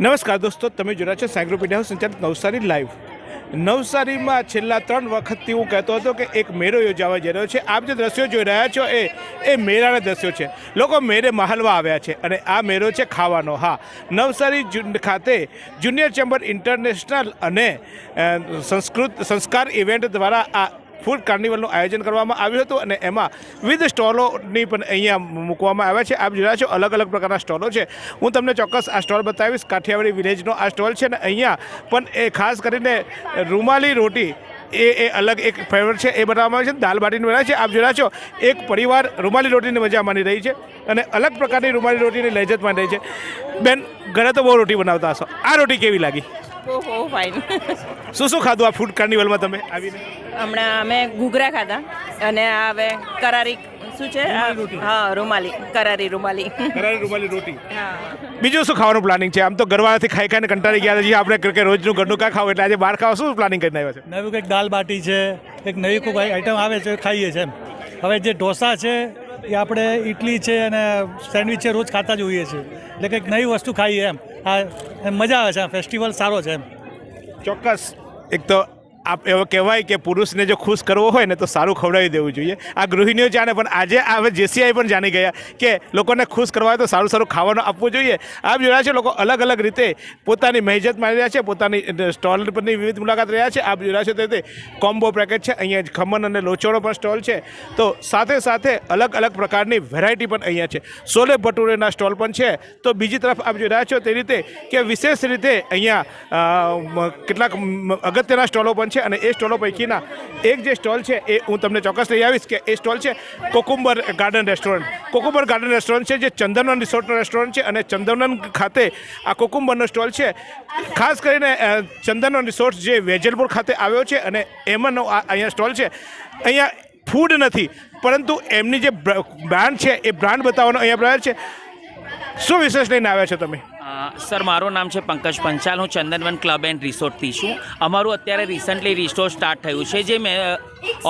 નમસ્કાર દોસ્તો, તમે જોયા છો સાયક્લોપીડિયા સંચાલિત નવસારી લાઈવ નવસારીમાં છેલ્લા ત્રણ વખતથી હું કહેતો હતો કે એક મેળો યોજાવા જઈ રહ્યો છે. આપ જે દ્રશ્યો જોઈ રહ્યા છો એ એ મેળાના દ્રશ્યો છે. લોકો મેળે મહાલવા આવ્યા છે અને આ મેળો છે ખાવાનો. હા, નવસારી ખાતે જુનિયર ચેમ્બર ઇન્ટરનેશનલ અને સંસ્કૃત સંસ્કાર ઇવેન્ટ દ્વારા આ ફૂડ કાર્નિવલનું આયોજન કરવામાં આવ્યું હતું અને એમાં વિવિધ સ્ટોલોની પણ અહીંયા મૂકવામાં આવ્યા છે. આપ રહ્યા છો, અલગ અલગ પ્રકારના સ્ટોલો છે. હું તમને ચોક્કસ આ સ્ટોલ બતાવીશ. કાઠિયાવાડી વિલેજનો આ સ્ટોલ છે ને અહીંયા પણ એ ખાસ કરીને રૂમાલી રોટી એ એ અલગ એક ફેવરેટ છે એ બનાવવામાં આવે છે. દાલ બાટીની બનાવે છે. આપ જોડા છો એક પરિવાર રૂમાલી રોટીની મજા માની રહી છે અને અલગ પ્રકારની રૂમાલી રોટીની લહેજત માની રહી છે. બેન ઘરે તો બહુ રોટી બનાવતા હશો. આ રોટી કેવી લાગી? ફાઇન શું શું ખાધું આ ફૂડ કાર્નિવલમાં તમે આવીને? હમણાં અમે ઘૂઘરા ખાધા અને હવે કરારી શું છે? હા રૂમાલી. કરારી રૂમાલી. કરારી રૂમાલી રોટી. બીજું શું ખાવાનું પ્લાનિંગ છે? આમ તો ઘરવાળાથી ખાઈ ખાઈને કંટાળી ગયા છે. આપણે કે- રોજનું ઘરનું કાં ખાવ? એટલે આજે બહાર ખાવા શું પ્લાનિંગ કરીને આવ્યા છે? નવી કંઈક દાલ બાટી છે એક નવી કોઈ આઈટમ આવે છે ખાઈએ છીએ હવે જે ઢોસા છે એ આપણે ઇડલી છે અને સેન્ડવિચ છે રોજ ખાતા જ હોઈએ છીએ. એટલે કંઈક નવી વસ્તુ ખાઈએ એમ. આ એમ મજા આવે છે આ ફેસ્ટિવલ સારો છે એમ. ચોક્કસ. એક તો આપ એવો કહેવાય કે પુરુષને જો ખુશ કરવો હોય ને તો સારું ખવડાવી દેવું જોઈએ. આ ગૃહિણીઓ જાણે, પણ આજે હવે જેસીઆઈ પણ જાણી ગયા કે લોકોને ખુશ કરવા હોય તો સારું સારું ખાવાનું આપવું જોઈએ. આપ જોયા છે લોકો અલગ અલગ રીતે પોતાની મહેજત મારી રહ્યા છે, પોતાની સ્ટોલ પરની વિવિધ મુલાકાત રહ્યા છે. આપ જોયા છે તે કોમ્બો પેકેજ છે, અહીંયા ખમણ અને લોચોનો પણ સ્ટોલ છે. તો સાથે સાથે અલગ અલગ પ્રકારની વેરાયટી પણ અહીંયા છે. સોલે ભટુરેના સ્ટોલ પણ છે. તો બીજી તરફ આપ જોઈ રહ્યા છો તે રીતે કે વિશેષ રીતે અહીંયા કેટલાક, અગત્યના સ્ટોલો પણ છે. અને એ સ્ટોલો પૈકીના એક જે સ્ટોલ છે એ હું તમને ચોક્કસ લઈ આવીશ કે એ સ્ટોલ છે cucumber garden restaurant. Cucumber garden restaurant છે જે ચંદનવન રિસોર્ટનો રેસ્ટોરન્ટ છે અને ચંદનવન ખાતે આ કોકુંબરનો સ્ટોલ છે. ખાસ કરીને ચંદનવન રિસોર્ટ જે વેજલપુર ખાતે આવ્યો છે અને એમાંનો આ અહીંયા સ્ટોલ છે. અહીંયા ફૂડ નથી, પરંતુ એમની જે બ્રાન્ડ છે એ બ્રાન્ડ બતાવવાનો અહીંયા પ્રયાસ છે. શું વિશેષ લઈને આવ્યા છો તમે? સર, મારું નામ છે પંકજ પંચાલ. હું ચંદનવન ક્લબ એન્ડ રિસોર્ટથી છું. અમારું અત્યારે રિસન્ટલી રિસોર્ટ સ્ટાર્ટ થયું છે. જે મેં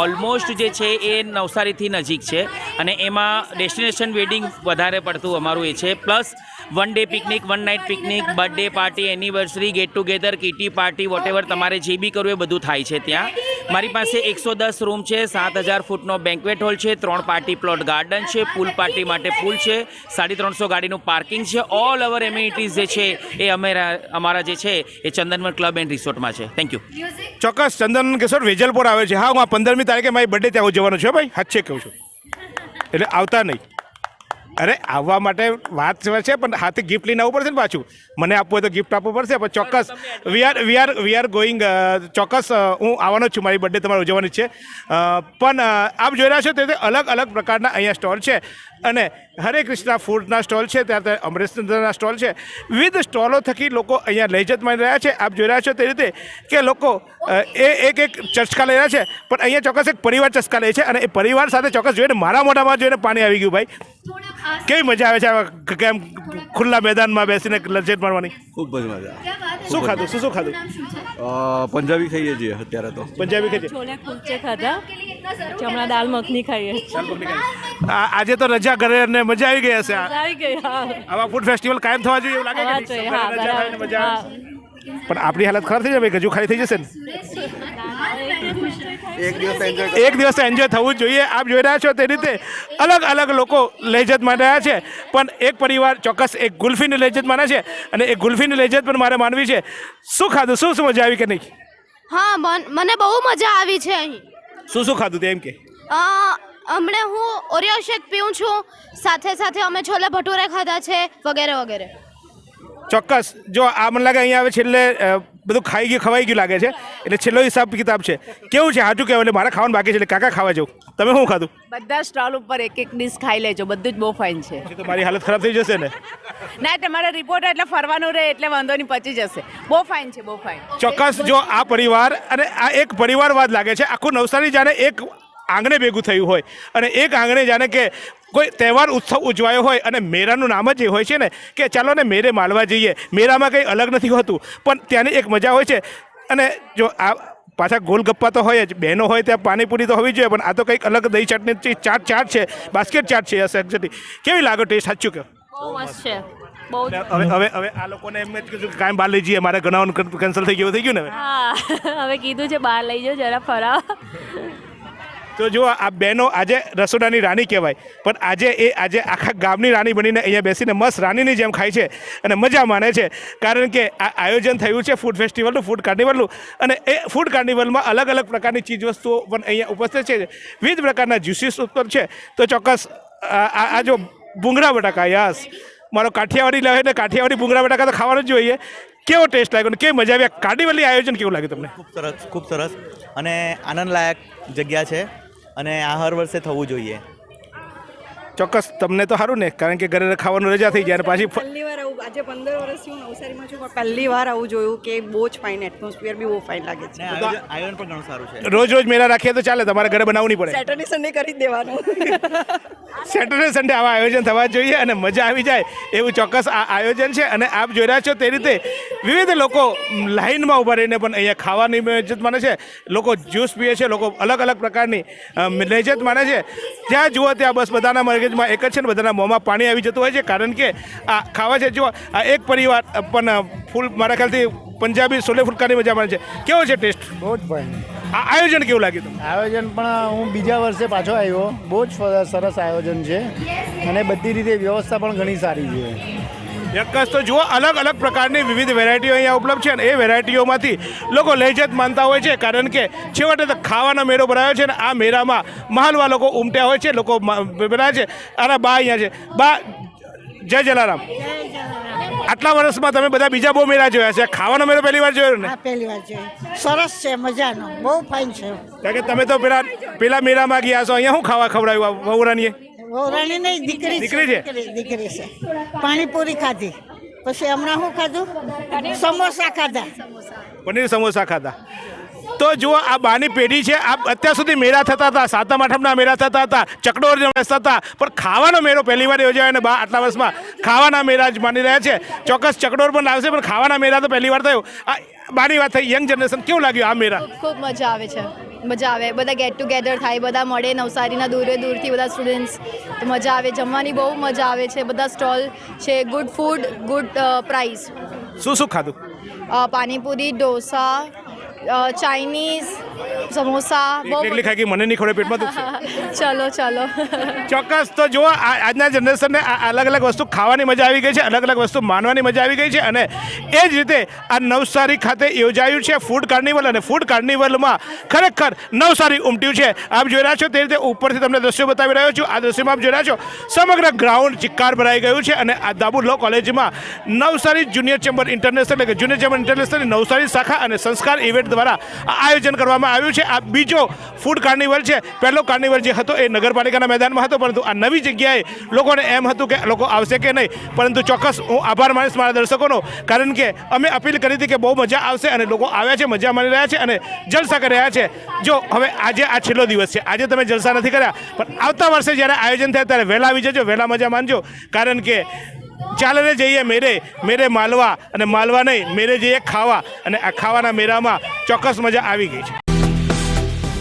ઓલમોસ્ટ જે છે એ નવસારીથી નજીક છે અને એમાં ડેસ્ટિનેશન વેડિંગ વધારે પડતું અમારું એ છે. Plus one day picnic one night picnic birthday party anniversary get together kitty party whatever તમારે જે બી કરવું એ બધું થાય છે ત્યાં. મારી પાસે એકસો દસ રૂમ છે, સાત હજાર ફૂટનો બેન્કવેટ હોલ છે, ત્રણ પાર્ટી પ્લોટ ગાર્ડન છે પૂલ પાર્ટી માટે પૂલ છે, સાડી ત્રણસો ગાડીનું પાર્કિંગ છે. ઓલ ઓવર એમ્યુનિટીઝ જે છે એ અમે અમારા જે છે એ ચંદનવન ક્લબ એન્ડ રિસોર્ટમાં છે. થેન્ક યુ ચોક્કસ ચંદન કિશોર વેજલપુર આવે છે. હા, હું આ પંદરમી તારીખે મારી બર્થડે ત્યાં ઉજવવાનો છે ભાઈ. હાથ છે કહું છું. એટલે આવતા નહીં. અરે આવવા માટે વાત છે પણ હાથે ગિફ્ટ લઈને આવવું પડશે ને પાછું. મને આપવું હોય તો ગિફ્ટ આપવું પડશે પણ ચોક્કસ we are we are we are going ચોક્કસ હું આવવાનો જ છું મારી બર્થડે તમારે ઉજવવાની છે. પણ આપ જોઈ રહ્યા છો તે રીતે અલગ અલગ પ્રકારના અહીંયા સ્ટોલ છે. અને હરે કૃષ્ણા ફૂડના સ્ટોલ છે ત્યાં અમરેશચંદ્રના સ્ટોલ છે. વિવિધ સ્ટોલો થકી લોકો અહીંયા લઈ જત માણી રહ્યા છે. આપ જોઈ રહ્યા છો તે રીતે કે લોકો એ એક એક ચસ્કા લઈ રહ્યા છે પણ અહીંયા ચોક્કસ એક પરિવાર ચસ્કા લે છે અને એ પરિવાર સાથે ચોક્કસ જોઈને મારા મોઢામાં જોઈને પાણી આવી ગયું ભાઈ. કેવી મજા આવે છે આવા કેમ ખુલ્લા મેદાનમાં બેસીને લજ્જત મારવાની? ખૂબ જ મજા શું ખાધું? શું શું ખાધું? પંજાબી ખાઈએ છીએ અત્યારે તો. પંજાબી ખાઈએ છોલે કુલચે ખાધા. હમણાં દાલ મખની ખાઈએ. આજે તો રજા ઘરે અને મજા આવી ગઈ હશે. આવી ગઈ હા. આવા ફૂડ ફેસ્ટિવલ કાયમ થવા જોઈએ એવું લાગે. મજા પણ આપણી હાલત ખરાબ થઈ જાય ભાઈ ગજુ ખાલી થઈ જશે ને? એક દિવસ એન્જોય એક દિવસ એન્જોય થવું જ જોઈએ. આપ જોઈ રહ્યા છો તે રીતે અલગ અલગ લોકો લહેજત માની રહ્યા છે. પણ એક પરિવાર ચોક્કસ એક ગુલ્ફીની લહેજત માને છે અને એ ગુલ્ફીની લહેજત પણ મારે માનવી છે. શું ખાધું? શું શું મજા આવી કે નહીં? હા મન- મને બહુ મજા આવી છે અહીં. શું શું ખાધું તે એમ કે? હમણે હમણાં હું ઓરિયો શેક પીઉં છું. સાથે સાથે અમે છોલે ભટુરે ખાધા છે વગેરે વગેરે. ચોક્કસ. જો આ મને લાગે અહીંયા હવે છેલ્લે બધું ખાઈ ગયું ખવાઈ ગયું લાગે છે. એટલે છેલ્લો હિસાબ કિતાબ છે. કેવું છે? હાજુ કહેવાય એટલે મારે ખાવાનું બાકી છે એટલે કાકા ખાવા જવું તમે શું ખાધું? બધા સ્ટોલ ઉપર એક એક ડીશ ખાઈ લેજો બધું જ બહુ ફાઇન છે. તો મારી હાલત ખરાબ થઈ જશે ને? ના તમારે રિપોર્ટ એટલે ફરવાનું રહે એટલે વાંધો નહીં પચી જશે. બહુ ફાઇન છે બહુ ફાઇન ચોક્કસ જો આ પરિવાર અને આ એક પરિવારવાદ લાગે છે. આખું નવસારી જાણે એક આંગણે ભેગું થયું હોય. અને એક આંગણે જાણે કે કોઈ તહેવાર ઉત્સવ ઉજવાયો હોય અને મેરાનું નામ જ એ હોય છે ને કે ચાલો ને મેરે માલવા જઈએ. મેરામાં કંઈ અલગ નથી હોતું પણ ત્યાંની એક મજા હોય છે. અને જો આ પાછા ગોલગપ્પા તો હોય જ બહેનો હોય ત્યાં પાણીપુરી તો હોવી જોઈએ પણ આ તો કંઈક અલગ દહીં ચટણી ચાટ ચાટ છે બાસ્કેટ ચાટ છે એક્ઝેક્ટલી કેવી લાગે ટેસ્ટ સાચું કે બહુ મસ્ત છે. બહુ હવે હવે હવે આ લોકોને એમ જ કીધું કે કાંઈ બહાર લઈ જઈએ મારે ગણાવવાનું કેન્સલ થઈ ગયું થઈ ગયું ને હવે? હવે કીધું છે બહાર લઈ જાઓ જરા ફરાવ. તો જુઓ, આ બહેનો આજે રસોડાની રાણી કહેવાય. પણ આજે એ આજે આખા ગામની રાણી બનીને અહીંયા બેસીને મસ્ત રાણીની જેમ ખાય છે અને મજા માણે છે. કારણ કે આ આયોજન થયું છે ફૂડ ફેસ્ટિવલનું, ફૂડ કાર્નિવલનું. અને એ ફૂડ કાર્નિવલમાં અલગ અલગ પ્રકારની ચીજ વસ્તુઓ પણ અહીંયા ઉપસ્થિત છે. વિવિધ પ્રકારના જ્યુસીસ ઉપર છે. તો ચોક્કસ, આ જો ભૂંગળા બટાકા, યસ. મારો કાઠિયાવાડી લાવે ને કાઠિયાવાડી ભૂંગળા બટાકા તો ખાવાનું જ જોઈએ. કેવો ટેસ્ટ લાગ્યો ને કેવી મજા આવી? કાર્નિવલની આયોજન કેવું લાગ્યું તમને? ખૂબ સરસ ખૂબ સરસ. અને આનંદલાયક જગ્યા છે. અને આ હર વર્ષે થવું જોઈએ. ચોક્કસ તમને તો સારું ને કારણ કે ઘરે ખાવાનું રજા થઈ જાય અને પાછી ફ- પહેલી વાર આવું આજે પંદર વર્ષથી હું નવસારીમાં છું પણ પહેલી વાર આવું જોયું કે બહુ જ ફાઇન એટમોસ્ફિયર બી બહુ ફાઇન લાગે છે. આયોજન પણ ઘણું સારું છે. રોજ રોજ મેળા રાખીએ તો ચાલે તમારે ઘરે બનાવવું નહીં પડે. સેટરડે સન્ડે કરી જ દેવાનું. સેટરડે સન્ડે આવા આયોજન થવા જોઈએ અને મજા આવી જાય એવું ચોક્કસ આ આયોજન છે અને આપ જોઈ રહ્યા છો તે રીતે વિવિધ લોકો લાઇનમાં ઊભા રહીને પણ અહીંયા ખાવાની લજ્જત માને છે લોકો જ્યુસ પીએ છે લોકો અલગ અલગ પ્રકારની લજ્જત માને છે. જ્યાં જુઓ ત્યાં બસ બધાના મગજમાં એક જ છે ને બધાના મોંમાં પાણી આવી જતું હોય છે કારણ કે આ ખાવા છે આ એક પરિવાર પણ ફૂલ મારા ખ્યાલથી પંજાબી સોલે ફુલકાની મજા માને છે. કેવો છે ટેસ્ટ? બહુ જ ફાઇન આ આયોજન કેવું લાગ્યું તમને? આયોજન પણ હું બીજા વર્ષે પાછો આવ્યો. બહુ જ સરસ આયોજન છે. અને બધી રીતે વ્યવસ્થા પણ ઘણી સારી છે. ચોક્કસ તો જુઓ અલગ અલગ પ્રકારની વિવિધ વેરાયટીઓ અહીંયા ઉપલબ્ધ છે અને એ વેરાયટીઓમાંથી લોકો લહેજત માનતા હોય છે કારણ કે છેવટે તો ખાવાનો મેળો ભરાયો છે અને આ મેળામાં મહાલવા લોકો ઉમટ્યા હોય છે લોકો ભરાય છે. અને બા અહીંયા છે. બા જય જલારામ. આટલા વર્ષમાં તમે બધા બીજા બહુ મેળા જોયા છે. ખાવાનો મેળો પહેલી વાર જોયો ને? પહેલી વાર જોયો. સરસ છે મજાનો. બહુ ફાઇન છે. કારણ કે તમે તો પેલા પેલા મેળામાં ગયા છો. અહીંયા શું ખાવા ખવડાવ્યું? વહુરાણીએ વહુરાણી નહીં દીકરી દીકરી છે? દીકરી છે. પાણીપુરી ખાધી. પછી હમણાં શું ખાધું? સમોસા ખાધા. પનીર સમોસા ખાધા. તો જુઓ આ બાની પેઢી છે. આ અત્યાર સુધી મેળા થતા હતા સાતમ આઠમના મેળા થતા હતા ચકડોર બેસતા હતા. પણ ખાવાનો મેળો પહેલી વાર યોજાયો અને બા આટલા વર્ષમાં ખાવાના મેળા જ માની રહ્યા છે. ચોક્કસ ચકડોર પણ લાવશે પણ ખાવાના મેળા તો પહેલી વાર થયો. આ બાની વાત થઈ યંગ જનરેશન કેવું લાગ્યું આ મેળા? ખૂબ મજા આવે છે. મજા આવે. બધા ગેટ ટુગેધર થાય બધા મળે નવસારીના દૂરે દૂરથી બધા સ્ટુડન્ટ્સ તો મજા આવે. જમવાની બહુ મજા આવે છે. બધા સ્ટોલ છે. ગુડ ફૂડ ગુડ પ્રાઇસ શું શું ખાધું? પાણીપુરી ડોસા Uh, Chinese સમોસા બહુ એકલી ખાઈ ગઈ મને નહીં ખબર પેટમાં દુખશે ચલો ચલો. ચોક્કસ તો જુઓ આજના જનરેશનને અલગ અલગ વસ્તુ ખાવાની મજા આવી ગઈ છે અલગ અલગ વસ્તુ માનવાની મજા આવી ગઈ છે અને એ જ રીતે આ નવસારી ખાતે યોજાયું છે ફૂડ કાર્નિવલ અને ફૂડ કાર્નિવલમાં ખરેખર નવસારી ઉમટ્યું છે. આપ જોઈ રહ્યા છો તે રીતે ઉપરથી તમને દ્રશ્યો બતાવી રહ્યો છું. આ દ્રશ્યમાં આપ જોઈ રહ્યા છો સમગ્ર ગ્રાઉન્ડ ચિક્કાર ભરાઈ ગયું છે અને આ દાબુ લો કોલેજમાં નવસારી જુનિયર ચેમ્બર ઇન્ટરનેશનલ એટલે કે જુનિયર ચેમ્બર ઇન્ટરનેશનલની નવસારી શાખા અને સંસ્કાર ઇવેન્ટ દ્વારા આ આયોજન કરવામાં આવ્યું છે. આ બીજો ફૂડ કાર્નિવલ છે. પહેલો કાર્નિવલ જે હતો એ નગરપાલિકાના મેદાનમાં હતો, પરંતુ આ નવી જગ્યાએ લોકોને એમ હતું કે લોકો આવશે કે નહીં. પરંતુ ચોક્કસ હું આભાર માનીશ મારા દર્શકોનો, કારણ કે અમે અપીલ કરી હતી કે બહુ મજા આવશે અને લોકો આવ્યા છે, મજા માણી રહ્યા છે અને જલસા કરી રહ્યા છે. જો હવે આજે આ છેલ્લો દિવસ છે. આજે તમે જલસા નથી કર્યા, પણ આવતા વર્ષે જ્યારે આયોજન થાય ત્યારે વહેલા આવી જજો, વહેલા મજા માનજો. કારણ કે ચાલને જઈએ મેરે મેરે માલવા અને માલવા નહીં મેરે જઈએ ખાવા. અને આ ખાવાના મેળામાં ચોક્કસ મજા આવી ગઈ છે.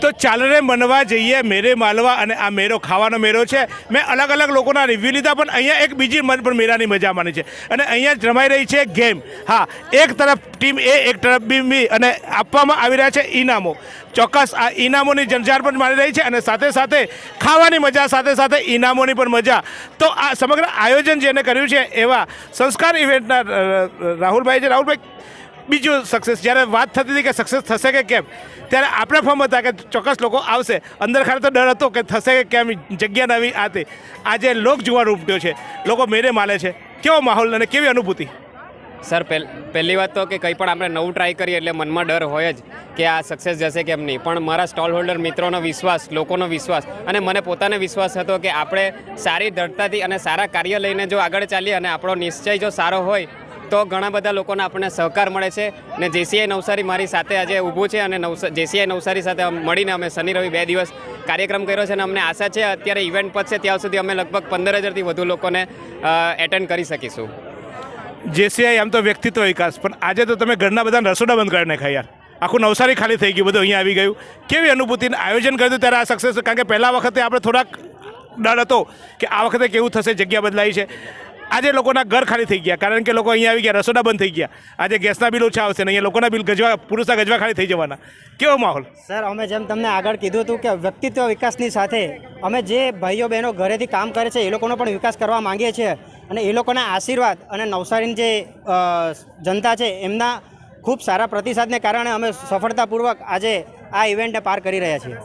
તો ચાલને મનવા જઈએ, મેરે માલવા અને આ મેરો ખાવાનો મેરો છે. મેં અલગ અલગ લોકોના રિવ્યૂ લીધા, પણ અહીંયા એક બીજી મન પણ મેરાની મજા માની છે. અને અહીંયા રમાઈ રહી છે ગેમ હા, એક તરફ ટીમ એ એક તરફ બી બી અને આપવામાં આવી રહ્યા છે ઇનામો ચોક્કસ આ ઇનામોની જંજાર પણ મારી રહી છે અને સાથે સાથે ખાવાની મજા, સાથે સાથે ઇનામોની પણ મજા. તો આ સમગ્ર આયોજન જેને કર્યું છે એવા સંસ્કાર ઇવેન્ટના રાહુલભાઈ છે. રાહુલભાઈ બીજું સક્સેસ જ્યારે વાત થતી હતી કે સક્સેસ થશે કે કેમ, ત્યારે આપણે ફોર્મ હતા કે ચોક્કસ લોકો આવશે. અંદર ખાતે તો ડર હતો કે થશે કે કેમ, જગ્યા નવી આ તે. આજે લોક જોવાનું ઉપટ્યો છે. લોકો મેરે માલે છે. કેવો માહોલ અને કેવી અનુભૂતિ? સર પહેલ પહેલી વાત તો કે કંઈ પણ આપણે નવું ટ્રાય કરીએ એટલે મનમાં ડર હોય જ કે આ સક્સેસ જશે કેમ નહીં. પણ મારા સ્ટોલ હોલ્ડર મિત્રોનો વિશ્વાસ, લોકોનો વિશ્વાસ અને મને પોતાને વિશ્વાસ હતો કે આપણે સારી દ્રઢતાથી અને સારા કાર્ય લઈને જો આગળ ચાલીએ અને આપણો નિશ્ચય જો સારો હોય તો ઘણા બધા લોકોને આપણને સહકાર મળે છે ને જેસીઆઈ નવસારી મારી સાથે આજે ઊભું છે અને નવસા, જેસીઆઈ નવસારી સાથે મળીને અમે શનિ, રવિ બે દિવસ કાર્યક્રમ કર્યો છે અને અમને આશા છે અત્યારે ઇવેન્ટ પતશે ત્યાં સુધી અમે લગભગ પંદર હજારથી વધુ લોકોને એટેન્ડ કરી શકીશું. જેસીઆઈ આમ તો વ્યક્તિત્વ વિકાસ, પણ આજે તો તમે ઘરના બધા રસોડા બંધ કરી નાખ્યા યાર આખું નવસારી ખાલી થઈ ગયું, બધું અહીંયા આવી ગયું. કેવી અનુભૂતિનું આયોજન કર્યું ત્યારે આ સક્સેસ કારણ કે પહેલા વખતે આપણે થોડાક ડર હતો કે આ વખતે કેવું થશે, જગ્યા બદલાઈ છે. આજે લોકોના ઘર ખાલી થઈ ગયા, કારણ કે લોકો અહીંયા આવી ગયા, રસોડા બંધ થઈ ગયા. આજે ગેસના બિલ ઓછા આવશે ને અહીંયા લોકોના બિલ ગજવા પુરુષા ગજવા ખાલી થઈ જવાના. કેવો માહોલ? સર, અમે જેમ તમને આગળ કીધું હતું કે વ્યક્તિત્વ વિકાસની સાથે અમે જે ભાઈઓ બહેનો ઘરેથી કામ કરે છે, એ લોકોનો પણ વિકાસ કરવા માંગીએ છીએ. અને એ લોકોના આશીર્વાદ અને નવસારીની જે જનતા છે, એમના ખૂબ સારા પ્રતિસાદને કારણે અમે સફળતાપૂર્વક આજે આ ઇવેન્ટને પાર કરી રહ્યા છીએ.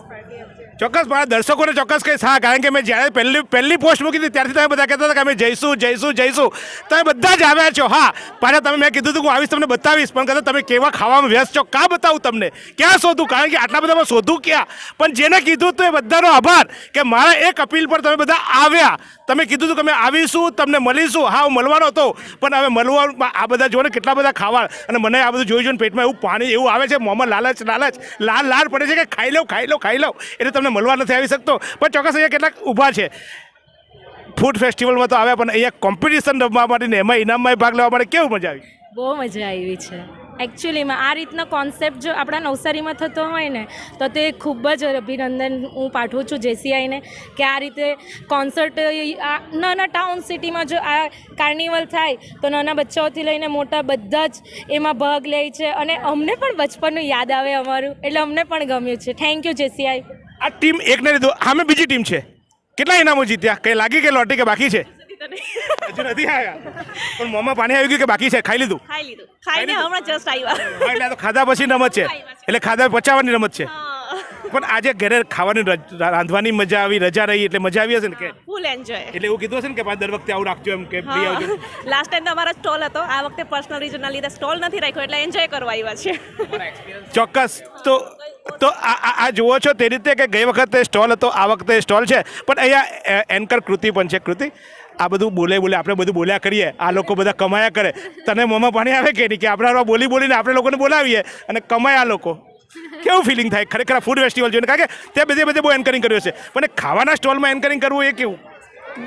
ચોક્કસ મારા દર્શકોને ચોક્કસ કહીશ. હા, કારણ કે મેં જ્યારે પહેલી પહેલી પોસ્ટ મૂકી હતી, ત્યારથી તમે બધા કહેતા હતા કે અમે જઈશું જઈશું જઈશું. તમે બધા જ આવ્યા છો. હા, પાછા તમે મેં કીધું હતું હું આવીશ તમને બતાવીશ, પણ કદાચ તમે કેવા ખાવામાં વ્યસ્ત છો, કાં બતાવું તમને? ક્યાં શોધું? કારણ કે આટલા બધામાં શોધું ક્યાં? પણ જેને કીધું તો એ બધાનો આભાર કે મારા એક અપીલ પર તમે બધા આવ્યા. તમે કીધું હતું કે અમે આવીશું, તમને મળીશું. હા, હું મળવાનો હતો, પણ હવે મળવા આ બધા જો કેટલા બધા ખાવા અને મને આ બધું જોઈ જોઈને પેટમાં એવું પાણી એવું આવે છે, મોંમાં લાલચ લાલચ લાલ લાલ પડે છે કે ખાઈ લઉં ખાઈ લઉં ખાઈ લઉં એટલે તમને મળવા નથી આવી શકતો, પણ ચોક્કસ અહીંયા કેટલાક ઊભા છે. ફૂડ ફેસ્ટિવલમાં તો આવ્યા, પણ અહીંયા કોમ્પિટિશન રમવા માટે ને એમાં ઇનામમાં ભાગ લેવા માટે કેવું મજા આવી? બહુ મજા આવી છે. એકચ્યુઅલીમાં આ રીતનો કોન્સેપ્ટ જો આપણા નવસારીમાં થતો હોય ને, તો તે ખૂબ જ અભિનંદન હું પાઠવું છું જેસીઆઈને કે આ રીતે કોન્સર્ટ નાના ટાઉન સિટીમાં જો આ કાર્નિવલ થાય, તો નાના બચ્ચાઓથી લઈને મોટા બધા જ એમાં ભાગ લે છે. અને અમને પણ બચપનનું યાદ આવે અમારું, એટલે અમને પણ ગમ્યું છે. Thank you JCI. આ ટીમ એકને લીધું. સામે બીજી ટીમ છે. કેટલા ઇનામો જીત્યા? કંઈ લાગી કે લોટી કે બાકી છે? હજુ નથી આવ્યા પણ મોંમાં પાણી આવી ગયું કે બાકી છે? ખાઈ લીધું? ખાઈ લીધું. ખાઈને હમણાં જસ્ટ આવ્યા એટલે તો ખાધા પછી રમત છે. એટલે ખાધા પચાવવાની રમત છે. પણ આજે ઘરે ખાવાની રાંધવાની મજા આવી રજા રહી એટલે મજા આવી હશે ને કે? ફૂલ એન્જોય એટલે એવું કીધું હશે ને કે પાંચ દર વખતે આવું રાખજો એમ કે આવજો. લાસ્ટ ટાઈમ તો અમારા સ્ટોલ હતો. આ વખતે પર્સનલ રીઝનના લીધે સ્ટોલ નથી રાખ્યો એટલે એન્જોય કરવા આવ્યા છે ચોક્કસ. તો તો આ જુઓ છો તે રીતે કે ગઈ વખતે સ્ટોલ હતો આ વખતે સ્ટોલ છે. પણ અહીંયા એન્કર કૃતિ પણ છે. કૃતિ આ બધું બોલે બોલે આપણે બધું બોલ્યા કરીએ. આ લોકો બધા કમાયા કરે. તને મોંમાં પાણી આવે કે નહીં? કે આપણે બોલી બોલીને આપણે લોકોને બોલાવીએ અને કમાયા આ લોકો. કેવું ફિલિંગ થાય? ખરેખર ફૂડ ફેસ્ટિવલ જોઈને? કારણ કે ત્યાં બધે બધે બહુ એન્કરિંગ કર્યું છે પણ ખાવાના સ્ટોલમાં એન્કરિંગ કરવું એ કેવું?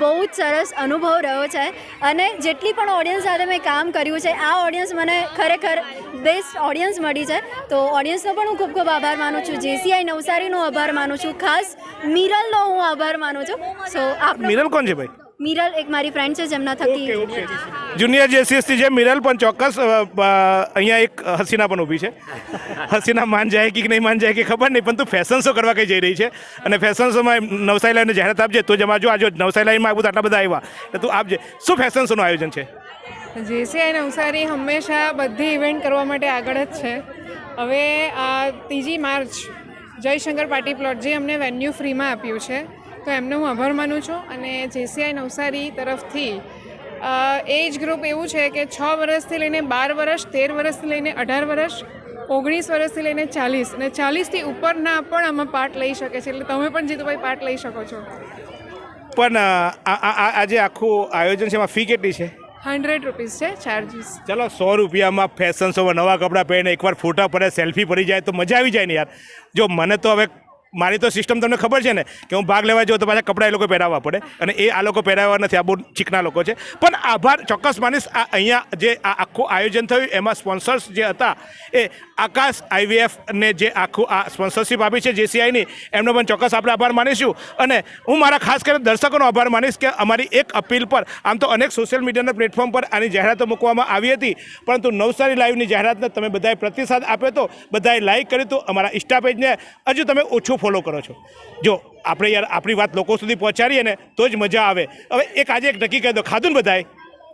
બહુ જ સરસ અનુભવ રહ્યો છે. અને જેટલી પણ ઓડિયન્સ સાથે મેં કામ કર્યું છે આ ઓડિયન્સ મને ખરેખર બેસ્ટ ઓડિયન્સ મળી છે. તો ઓડિયન્સનો પણ હું ખૂબ ખૂબ આભાર માનું છું. જેસીઆઈ નવસારીનો આભાર માનું છું. ખાસ મિરલનો હું આભાર માનું છું. સો આપ મિરલ કોણ છે ભાઈ? મિરલ એક મારી ફ્રેન્ડ છે જેમના થકી જુનિયર જેસીએસથી છે મિરલ પણ ચોક્કસ અહીંયા એક હસીના પણ ઊભી છે. હસીના માન જાય કે નહીં માન જાય કે ખબર નહીં પણ તું ફેશન શો કરવા કંઈ જઈ રહી છે. અને ફેશન શોમાં નવસારી લાઈનને જાહેરાત આપજે તો જમા જો આજે નવસારી લાઈનમાં આવું આટલા બધા આવ્યા એટલે તું આપજે. શું ફેશન શોનું આયોજન છે? જેસીઆઈ નવસારી હંમેશા બધી ઇવેન્ટ કરવા માટે આગળ જ છે. હવે આ ત્રીજી માર્ચ જયશંકર પાર્ટી પ્લોટ જે અમને વેન્યુ ફ્રીમાં આપ્યું છે તો એમનો હું આભાર માનું છું અને જેસીઆઈ નવસારી તરફથી એજ ગ્રુપ એવું છે કે છ વર્ષથી લઈને બાર વર્ષ તેર વર્ષથી લઈને અઢાર વર્ષ ઓગણીસ વર્ષથી લઈને ચાલીસ અને ચાલીસથી ઉપરના પણ આમાં પાર્ટ લઈ શકે છે. એટલે તમે પણ જીતુભાઈ પાર્ટ લઈ શકો છો. પણ આ જે આખું આયોજન છે એમાં ફી કેટલી છે? હંડ્રેડ રૂપીસ છે ચાર્જીસ. ચલો સો રૂપિયામાં ફેશન શોમાં નવા કપડાં પહેરીને એકવાર ફોટા પડે સેલ્ફી પડી જાય તો મજા આવી જાય ને યાર. જો મને તો હવે મારી તો સિસ્ટમ તમને ખબર છે ને કે હું ભાગ લેવા જાઉં તો પાછા કપડાં એ લોકો પહેરાવવા પડે અને એ આ લોકો પહેરાવવા નથી, આ બહુ ચીકના લોકો છે. પણ આભાર ચોક્કસ માનીશ, આ અહીંયા જે આ આખું આયોજન થયું, એમાં સ્પોન્સર્સ જે હતા એ આકાશ આઈવીએફ ને જે આખું આ સ્પોન્સરશિપ આપી છે જેસીઆઈની એમનો પણ ચોક્કસ આપણે આભાર માનીશું. અને હું મારા ખાસ કરીને દર્શકોનો આભાર માનીશ કે અમારી એક અપીલ પર, આમ તો અનેક સોશિયલ મીડિયાના પ્લેટફોર્મ પર આની જાહેરાતો મૂકવામાં આવી હતી. પરંતુ નવસારી લાઈવની જાહેરાતને તમે બધાએ પ્રતિસાદ આપ્યો તો બધાએ લાઇક કર્યું હતું અમારા ઇન્સ્ટા પેજને હજુ તમે ઓછું ફોલો કરો છો. જો આપણે યાર આપણી વાત લોકો સુધી પહોંચાડીએ ને તો જ મજા આવે. હવે એક આજે એક નક્કી કહી દો. ખાધું ને બધાએ?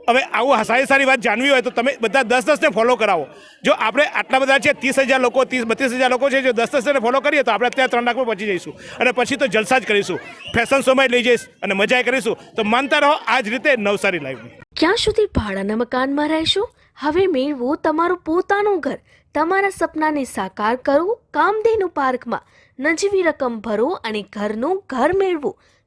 હવે આવું સારી સારી વાત જાણવી હોય તો તમે બધા દસ દસને ફોલો કરાવો. જો આપણે આટલા બધા છે, ત્રીસ હજાર લોકો, ત્રીસ, બત્રીસ હજાર લોકો છે, જો દસ દસને ફોલો કરીએ તો આપણે અત્યારે ત્રણ લાખમાં પહોંચી જઈશું. અને પછી તો જલસા જ કરીશું. ફેશન શોમાં લઈ જઈશ અને મજા કરીશું. તો માનતા રહો આ જ રીતે નવસારી લાઈવ ક્યાં સુધી ભાડાના મકાનમાં રહેશો? હવે મેળવો તમારું પોતાનું ઘર. તમારા સપનાને સાકાર કરો, કામધેનુ પાર્કમાં. નજીવી રકમ ભરો અને ઘરનું ઘર મેળવો.